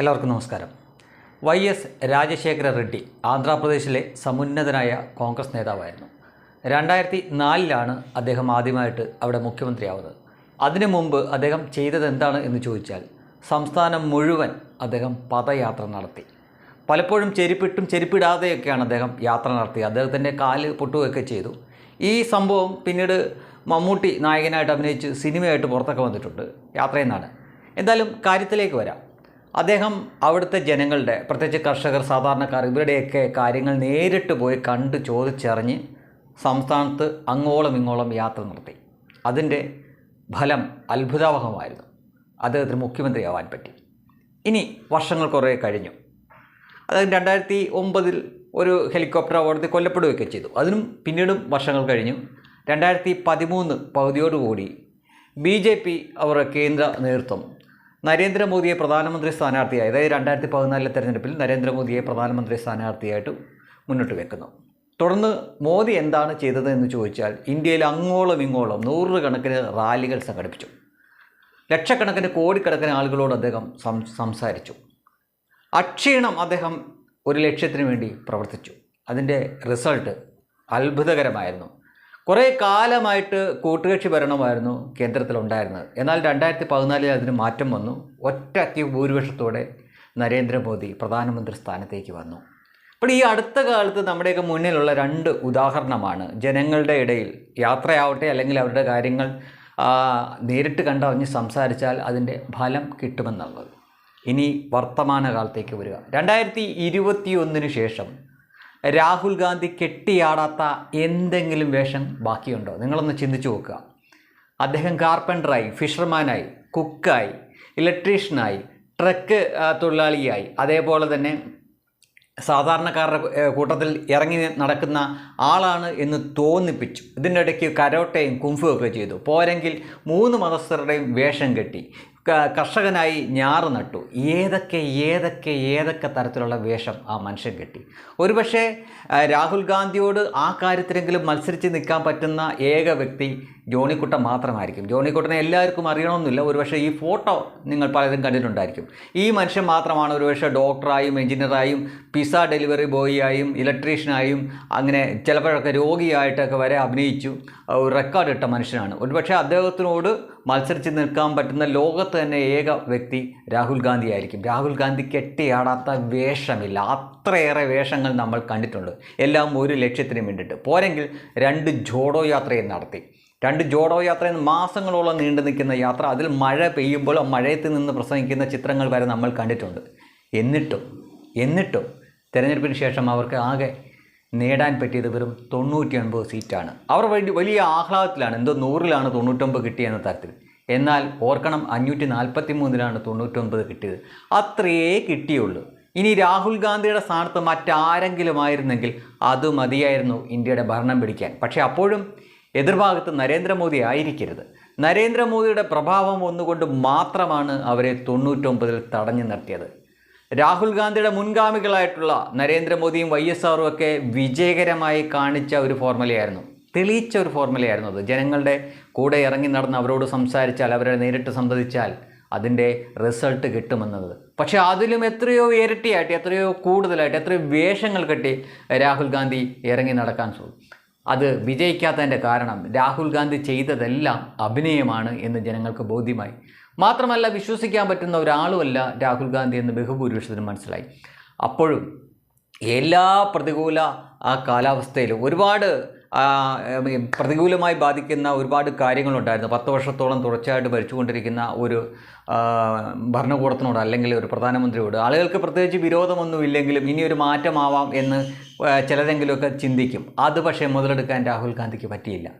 എല്ലാവർക്കും നമസ്കാരം. Y S Rajasekhara Reddy ആന്ധ്രാപ്രദേശിലെ സമുന്നതനായ കോൺഗ്രസ് നേതാവായിരുന്നു. രണ്ടായിരത്തി നാലിലാണ് അദ്ദേഹം ആദ്യമായിട്ട് അവിടെ മുഖ്യമന്ത്രിയാവുന്നത്. അതിനു മുമ്പ് അദ്ദേഹം ചെയ്തത് എന്താണ് എന്ന് ചോദിച്ചാൽ സംസ്ഥാനം മുഴുവൻ അദ്ദേഹം പദയാത്ര നടത്തി. പലപ്പോഴും ചെരുപ്പിട്ടും ചെരുപ്പിടാതെയൊക്കെയാണ് അദ്ദേഹം യാത്ര നടത്തിയത്. അദ്ദേഹത്തിന്റെ കാൽ പൊട്ടുകയൊക്കെ ചെയ്തു. ഈ സംഭവം പിന്നീട് മമ്മൂട്ടി നായകനായിട്ട് അഭിനയിച്ച് സിനിമയായിട്ട് പുറത്തൊക്കെ വന്നിട്ടുണ്ട്. യാത്രയെന്നാണ് എന്തായാലും കാര്യത്തിലേക്ക് വരാം. അദ്ദേഹം അവിടുത്തെ ജനങ്ങളുടെ പ്രത്യേകിച്ച് കർഷകർ സാധാരണക്കാർ ഇവരുടെയൊക്കെ കാര്യങ്ങൾ നേരിട്ട് പോയി കണ്ട് ചോദിച്ചറിഞ്ഞ് സംസ്ഥാനത്ത് അങ്ങോളം ഇങ്ങോളം യാത്ര നടത്തി. അതിന്റെ ഫലം അത്ഭുതാവഹമായിരുന്നു. അദ്ദേഹത്തിന് മുഖ്യമന്ത്രിയാവാൻ പറ്റി. ഇനി വർഷങ്ങൾ കുറേ കഴിഞ്ഞു. അദ്ദേഹം രണ്ടായിരത്തി ഒമ്പതിൽ ഒരു ഹെലികോപ്റ്റർ അപകടത്തിൽ കൊല്ലപ്പെടുകയൊക്കെ ചെയ്തു. അതിനും പിന്നീടും വർഷങ്ങൾ കഴിഞ്ഞു. രണ്ടായിരത്തി പതിമൂന്ന് പകുതിയോടുകൂടി ബി ജെ പി അവരുടെ കേന്ദ്ര നേതൃത്വം നരേന്ദ്രമോദിയെ പ്രധാനമന്ത്രി സ്ഥാനാർത്ഥിയായി അതായത് രണ്ടായിരത്തി പതിനാലിലെ തെരഞ്ഞെടുപ്പിൽ നരേന്ദ്രമോദിയെ പ്രധാനമന്ത്രി സ്ഥാനാർത്ഥിയായിട്ട് മുന്നോട്ട് വെക്കുന്നു. തുടർന്ന് മോദി എന്താണ് ചെയ്തത് എന്ന് ചോദിച്ചാൽ ഇന്ത്യയിൽ അങ്ങോളം ഇങ്ങോളം നൂറുകണക്കിന് റാലികൾ സംഘടിപ്പിച്ചു. ലക്ഷക്കണക്കിന് കോടിക്കണക്കിന് ആളുകളോട് അദ്ദേഹം സംസാരിച്ചു. അക്ഷീണം അദ്ദേഹം ഒരു ലക്ഷ്യത്തിന് വേണ്ടി പ്രവർത്തിച്ചു. അതിന്റെ റിസൾട്ട് അത്ഭുതകരമായിരുന്നു. കുറേ കാലമായിട്ട് കൂട്ടുകക്ഷി ഭരണമായിരുന്നു കേന്ദ്രത്തിലുണ്ടായിരുന്നത്. എന്നാൽ രണ്ടായിരത്തി പതിനാലിൽ അതിന് മാറ്റം വന്നു. ഒറ്റ ഭൂരിപക്ഷത്തോടെ നരേന്ദ്രമോദി പ്രധാനമന്ത്രി സ്ഥാനത്തേക്ക് വന്നു. അപ്പോൾ ഈ അടുത്ത കാലത്ത് നമ്മുടെയൊക്കെ മുന്നിലുള്ള രണ്ട് ഉദാഹരണമാണ്. ജനങ്ങളുടെ ഇടയിൽ യാത്രയാവട്ടെ അല്ലെങ്കിൽ അവരുടെ കാര്യങ്ങൾ നേരിട്ട് കണ്ടറിഞ്ഞ് സംസാരിച്ചാൽ അതിന്റെ ഫലം കിട്ടുമെന്നുള്ളത്. ഇനി വർത്തമാനകാലത്തേക്ക് വരിക. രണ്ടായിരത്തി ഇരുപത്തി ഒന്നിന് ശേഷം രാഹുൽ ഗാന്ധി കെട്ടിയാടാത്ത എന്തെങ്കിലും വേഷം ബാക്കിയുണ്ടോ? നിങ്ങളൊന്ന് ചിന്തിച്ചു നോക്കുക. അദ്ദേഹം കാർപ്പന്ററായി ഫിഷർമാനായി കുക്കായി ഇലക്ട്രീഷ്യനായി ട്രക്ക് തൊഴിലാളിയായി അതേപോലെ തന്നെ സാധാരണക്കാരുടെ കൂട്ടത്തിൽ ഇറങ്ങി നടക്കുന്ന ആളാണ് എന്ന് തോന്നിപ്പിച്ചു. ഇതിന്റെ ഇടയ്ക്ക് കരോട്ടയും കുംഫുമൊക്കെ ചെയ്തു. പോരെങ്കിൽ മൂന്ന് മതസ്ഥരുടെയും വേഷം കെട്ടി. കർഷകനായി ഞാറ് നട്ടു. ഏതൊക്കെ ഏതൊക്കെ ഏതൊക്കെ തരത്തിലുള്ള വേഷം ആ മനുഷ്യൻ കെട്ടി. ഒരുപക്ഷെ രാഹുൽ ഗാന്ധിയോട് ആ കാര്യത്തിലെങ്കിലും മത്സരിച്ച് നിൽക്കാൻ പറ്റുന്ന ഏക വ്യക്തി ജോണിക്കുട്ടൻ മാത്രമായിരിക്കും. ജോണിക്കുട്ടനെ എല്ലാവർക്കും അറിയണമെന്നില്ല. ഒരുപക്ഷെ ഈ ഫോട്ടോ നിങ്ങൾ പലരും കണ്ടിട്ടുണ്ടായിരിക്കും. ഈ മനുഷ്യൻ മാത്രമാണ് ഒരുപക്ഷെ ഡോക്ടറായും എഞ്ചിനീയറായും പിസ ഡെലിവറി ബോയിയായും ഇലക്ട്രീഷ്യനായും അങ്ങനെ ചിലപ്പോഴൊക്കെ രോഗിയായിട്ടൊക്കെ വരെ അഭിനയിച്ചു റെക്കോർഡ് ഇട്ട മനുഷ്യനാണ്. ഒരുപക്ഷെ അദ്ദേഹത്തിനോട് മത്സരിച്ച് നിൽക്കാൻ പറ്റുന്ന ലോകത്ത് തന്നെ ഏക വ്യക്തി രാഹുൽ ഗാന്ധി ആയിരിക്കും. രാഹുൽ ഗാന്ധി കെട്ടിയാടാത്ത വേഷമില്ല. അത്രയേറെ വേഷങ്ങൾ നമ്മൾ കണ്ടിട്ടുണ്ട്. എല്ലാം ഒരു ലക്ഷ്യത്തിന് വേണ്ടിയിട്ട്. പോരെങ്കിൽ രണ്ട് ജോഡോ യാത്രയും നടത്തി. രണ്ട് ജോഡോ യാത്രയിൽ മാസങ്ങളോളം നീണ്ടു നിൽക്കുന്ന യാത്ര. അതിൽ മഴ പെയ്യുമ്പോൾ ആ മഴയത്ത് നിന്ന് പ്രസംഗിക്കുന്ന ചിത്രങ്ങൾ വരെ നമ്മൾ കണ്ടിട്ടുണ്ട്. എന്നിട്ടും എന്നിട്ടും തിരഞ്ഞെടുപ്പിന് ശേഷം അവർക്ക് ആകെ നേടാൻ പറ്റിയത് വെറും തൊണ്ണൂറ്റി ഒൻപത് സീറ്റാണ്. അവർ വലിയ വലിയ ആഹ്ലാദത്തിലാണ്. എന്തോ നൂറിലാണ് തൊണ്ണൂറ്റൊമ്പത് കിട്ടിയെന്ന തരത്തിൽ. എന്നാൽ ഓർക്കണം അഞ്ഞൂറ്റി നാൽപ്പത്തി മൂന്നിലാണ് തൊണ്ണൂറ്റൊൻപത് കിട്ടിയത്. അത്രയേ കിട്ടിയുള്ളൂ. ഇനി രാഹുൽ ഗാന്ധിയുടെ സ്ഥാനത്ത് മറ്റാരെങ്കിലും ആയിരുന്നെങ്കിൽ അത് മതിയായിരുന്നു ഇന്ത്യയുടെ ഭരണം പിടിക്കാൻ. പക്ഷേ അപ്പോഴും എതിർഭാഗത്ത് നരേന്ദ്രമോദി ആയിരിക്കരുത്. നരേന്ദ്രമോദിയുടെ പ്രഭാവം ഒന്നുകൊണ്ട് മാത്രമാണ് അവരെ തൊണ്ണൂറ്റൊമ്പതിൽ തടഞ്ഞു നിർത്തിയത്. രാഹുൽ ഗാന്ധിയുടെ മുൻഗാമികളായിട്ടുള്ള നരേന്ദ്രമോദിയും വൈ എസ് ആറും ഒക്കെ വിജയകരമായി കാണിച്ച ഒരു ഫോർമുലയായിരുന്നു. തെളിയിച്ച ഒരു ഫോർമുലയായിരുന്നു അത്. ജനങ്ങളുടെ കൂടെ ഇറങ്ങി നടന്ന് അവരോട് സംസാരിച്ചാൽ അവരെ നേരിട്ട് സംവദിച്ചാൽ അതിന്റെ റിസൾട്ട് കിട്ടുമെന്നത്. പക്ഷേ അതിലും എത്രയോ ഇരട്ടിയായിട്ട് എത്രയോ കൂടുതലായിട്ട് എത്രയോ വേഷങ്ങൾ കെട്ടി രാഹുൽ ഗാന്ധി ഇറങ്ങി നടക്കാൻ അത് വിജയിക്കാത്തതിന്റെ കാരണം രാഹുൽ ഗാന്ധി ചെയ്തതെല്ലാം അഭിനയമാണ് എന്ന് ജനങ്ങൾക്ക് ബോധ്യമായി. മാത്രമല്ല വിശ്വസിക്കാൻ പറ്റുന്ന ഒരാളുമല്ല രാഹുൽ ഗാന്ധി എന്ന് ബഹുഭൂരിപക്ഷത്തിന് മനസ്സിലായി. അപ്പോഴും എല്ലാ പ്രതികൂല ആ കാലാവസ്ഥയിലും ഒരുപാട് പ്രതികൂലമായി ബാധിക്കുന്ന ഒരുപാട് കാര്യങ്ങളുണ്ടായിരുന്നു. പത്ത് വർഷത്തോളം തുടർച്ചയായിട്ട് ഭരിച്ചുകൊണ്ടിരിക്കുന്ന ഒരു ഭരണകൂടത്തിനോട് അല്ലെങ്കിൽ ഒരു പ്രധാനമന്ത്രിയോട്. ആളുകൾക്ക് പ്രത്യേകിച്ച് വിരോധമൊന്നുമില്ലെങ്കിലും ഇനി ഒരു മാറ്റമാവാം എന്ന് ചിലരെങ്കിലുമൊക്കെ ചിന്തിക്കും. അത് പക്ഷേ മുതലെടുക്കാൻ രാഹുൽ ഗാന്ധിക്ക് പറ്റിയില്ല.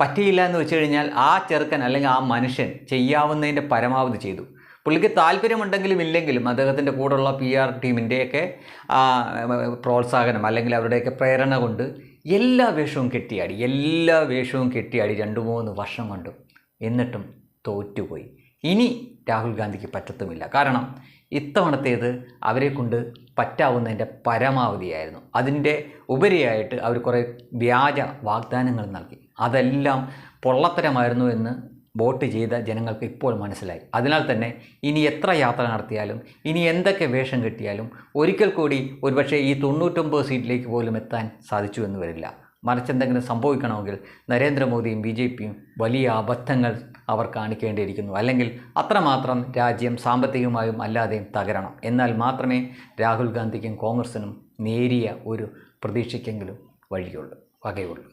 പറ്റിയില്ല എന്ന് വെച്ച് കഴിഞ്ഞാൽ ആ ചെറുക്കൻ അല്ലെങ്കിൽ ആ മനുഷ്യൻ ചെയ്യാവുന്നതിന്റെ പരമാവധി ചെയ്തു. പുള്ളിക്ക് താല്പര്യമുണ്ടെങ്കിലും ഇല്ലെങ്കിലും അദ്ദേഹത്തിന്റെ കൂടെയുള്ള പി ആർ ടീമിന്റെയൊക്കെ പ്രോത്സാഹനം അല്ലെങ്കിൽ അവരുടെയൊക്കെ പ്രേരണ കൊണ്ട് എല്ലാ വേഷവും കെട്ടിയാടി എല്ലാ വേഷവും കെട്ടിയാടി രണ്ട് മൂന്ന് വർഷം കൊണ്ടും എന്നിട്ടും തോറ്റുപോയി. ഇനി രാഹുൽ ഗാന്ധിക്ക് പറ്റത്തുമില്ല. കാരണം ഇത്തവണത്തേത് അവരെ കൊണ്ട് പറ്റാവുന്നതിന്റെ പരമാവധിയായിരുന്നു. അതിന്റെ ഉപരിയായിട്ട് അവർ കുറേ വ്യാജ വാഗ്ദാനങ്ങൾ നൽകി. അതെല്ലാം പൊള്ളത്തരമായിരുന്നു എന്ന് വോട്ട് ചെയ്ത ജനങ്ങൾക്ക് ഇപ്പോൾ മനസ്സിലായി. അതിനാൽ തന്നെ ഇനി എത്ര യാത്ര നടത്തിയാലും ഇനി എന്തൊക്കെ വേഷം കിട്ടിയാലും ഒരിക്കൽ കൂടി ഒരുപക്ഷെ ഈ തൊണ്ണൂറ്റൊമ്പത് സീറ്റിലേക്ക് പോലും എത്താൻ സാധിച്ചു എന്ന് വരില്ല. മറിച്ചെന്തെങ്കിലും സംഭവിക്കണമെങ്കിൽ നരേന്ദ്രമോദിയും ബി ജെ പിയും വലിയ അബദ്ധങ്ങൾ അവർ കാണിക്കേണ്ടിയിരിക്കുന്നു. അല്ലെങ്കിൽ അത്രമാത്രം രാജ്യം സാമ്പത്തികമായും അല്ലാതെയും തകരണം. എന്നാൽ മാത്രമേ രാഹുൽ ഗാന്ധിക്കും കോൺഗ്രസിനും നേരിയ ഒരു പ്രതീക്ഷയ്ക്കെങ്കിലും വഴിയുള്ളൂ. വകയുള്ളൂ.